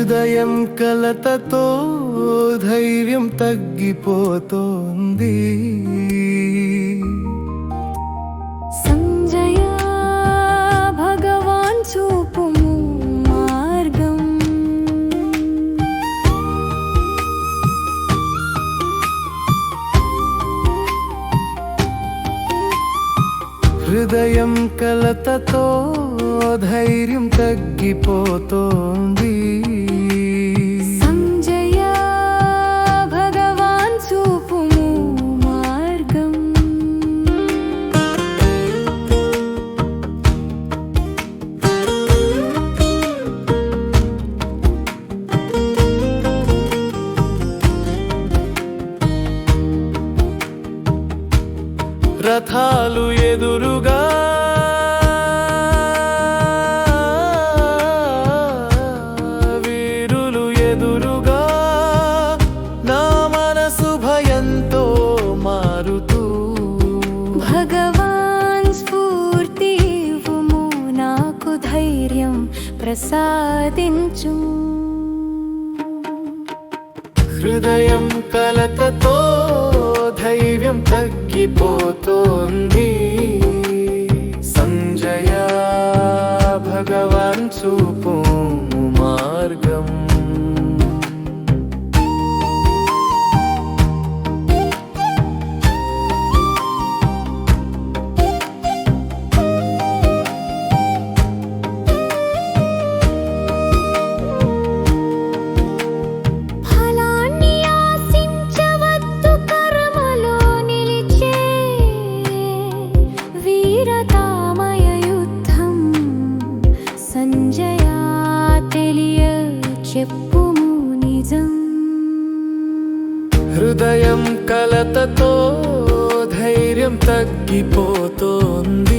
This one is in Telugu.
హృదయం కలతతో ధైర్యం తగ్గిపోతోంది. సంజయ భగవాన్ చూపుము మార్గం. హృదయం కలతతో ధైర్యం తగ్గిపోతోంది. రథాలు ఎదురుగా. వీరులు ఎదురుగా. నా మనసు భయంతో మారుతూ. భగవాన్ స్ఫూర్తి నాకు ధైర్యం ప్రసాదించు హృదయం కలతతో తగ్గిపోతోంది. సంజయ భగవాన్ చూపు. చెప్పుము నిజం. హృదయం కలతతో ధైర్యం తగ్గిపోతోంది.